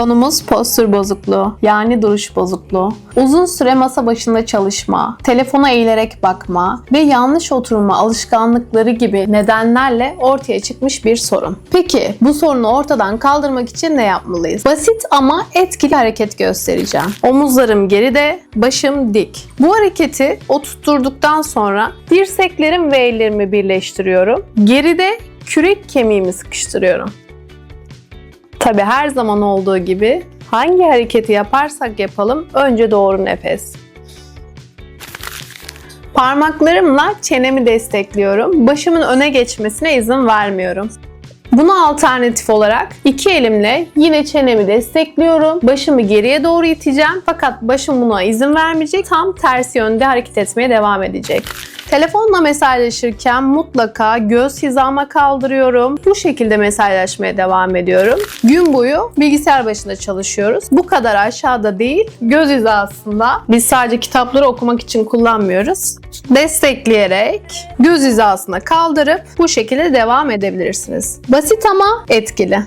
Konumuz postür bozukluğu, yani duruş bozukluğu. Uzun süre masa başında çalışma, telefona eğilerek bakma ve yanlış oturma alışkanlıkları gibi nedenlerle ortaya çıkmış bir sorun. Peki bu sorunu ortadan kaldırmak için ne yapmalıyız? Basit ama etkili hareket göstereceğim. Omuzlarım geride, başım dik. Bu hareketi oturtturduktan sonra dirseklerim ve ellerimi birleştiriyorum. Geride kürek kemiğimi sıkıştırıyorum. Tabi her zaman olduğu gibi hangi hareketi yaparsak yapalım önce doğru nefes. Parmaklarımla çenemi destekliyorum. Başımın öne geçmesine izin vermiyorum. Buna alternatif olarak iki elimle yine çenemi destekliyorum. Başımı geriye doğru iteceğim fakat başım buna izin vermeyecek. Tam tersi yönde hareket etmeye devam edecek. Telefonla mesajlaşırken mutlaka göz hizama kaldırıyorum. Bu şekilde mesajlaşmaya devam ediyorum. Gün boyu bilgisayar başında çalışıyoruz. Bu kadar aşağıda değil, göz hizasında. Biz sadece kitapları okumak için kullanmıyoruz. Destekleyerek göz hizasına kaldırıp bu şekilde devam edebilirsiniz. Basit ama etkili.